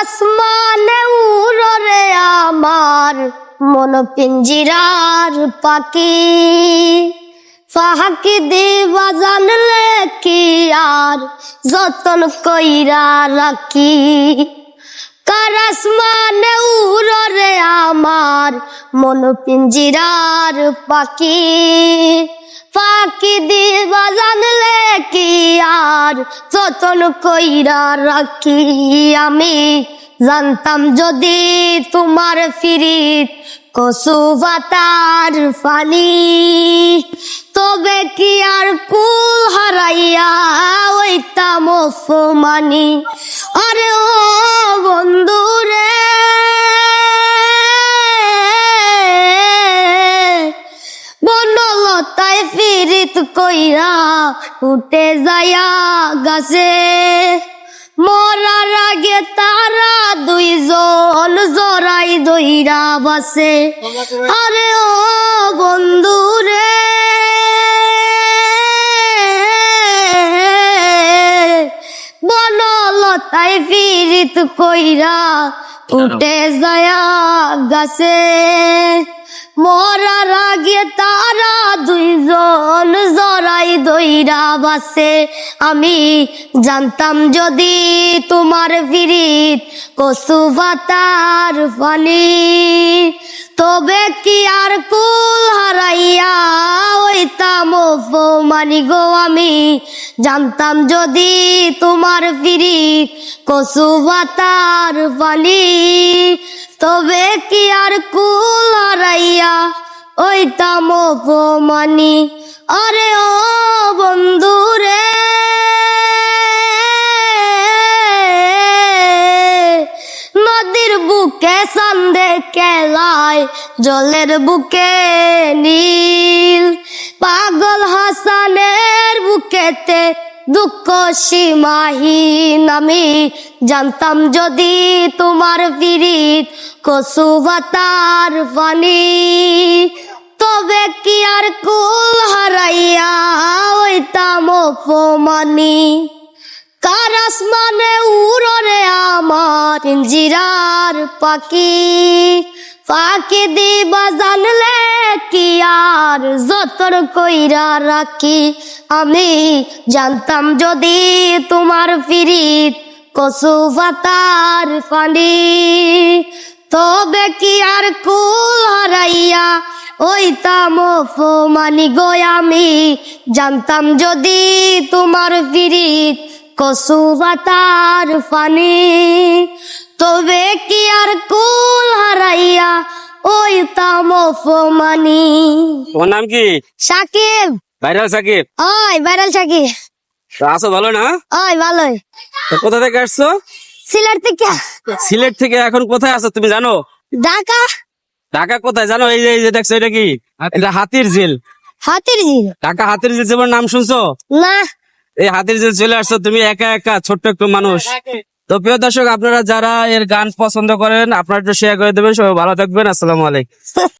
আসমানে উড়রে আমার, মন পিঞ্জিরার পাখি। ফাহাকি দিবা জানলে কি আর, যতন কইরা রাখি। কার আসমানে উড়রে আমার, মন পিঞ্জিরার পাখি। পাখি দিবা জানলে কি আর? যতন কইরা রাখি আমি। জানতাম যদি তোমার ফিরিত কসু বাতার ফানি তবে কি আর কুল হারাইয়া ওইতাম মানি আরে ও বন্ধু ফিরিত কইরা উঠে যায়া গাছে। মরার আগে তারা দুইজন জড়াই দইরা বাসে। আরে ও বন্ধু রে। বনলতায় ফিরিত কইরা উঠে যায়া গাছে। মরার আগে তারা দুইজন জড়াই দইরা বাসে। আমি জানতাম যদি তোমার ফিরিত কসু ভাতার ফানি তবে কি আর কুল হারাইয়া ওইতাম মানি গো আমি। জানতাম যদি তোমার ফিরি কসু ভাতার পানি, তবে কি আর কুল হারাইয়া ওইতাম মানি আরে ও বন্ধু রে, নদীর বুকে সন্ধে কেলায়, জলের বুকে নীল। বুকেতে দুঃখ সীমাহীন, আমি জানতাম যদি তোমার ফিরিত কসু ভাতার পানি তবে কি আর কুল হারাইয়া ওইতাম অপমানি? কার আসমানে উড়রে আমার পিঞ্জিরার পাখি? পাখি দিবা জানলে কি আর যতন কইরা রাখি? আমি জানতাম যদি তোমার ফিরিত কসু পাতার পানি। তবে কি আর কুল হারাইয়া ওইতাম মানি গো আমি। জানতাম যদি তোমার ফিরিত কসু পাতার পানি। তবে কি আর কুল হারাইয়া ওইতাম মানি তোমার নাম কি? সাকিব। ভাইরাল সাকিব? ওই ভাইরাল সাকিব। তো আছো ভালো না? ওই ভালোই। কোথা থেকে আসছো? সিলেট থেকে। সিলেট থেকে এখন কোথায় আছো তুমি জানো? ঢাকা। ঢাকা কোথায়? জানো এই যে এই যে দেখছ এটা কি? এটা হাতির ঝিল। হাতির ঝিল। ঢাকা হাতির ঝিল তোমার নাম শুনছো? না। এই হাতির ঝিল চলে আসছো তুমি একা একা ছোট্ট একটু মানুষ। তো প্রিয় দর্শক, আপনারা যারা এর গান পছন্দ করেন, আপনারা একটু শেয়ার করে দেবেন। সবাই ভালো থাকবেন। আসসালামু আলাইকুম।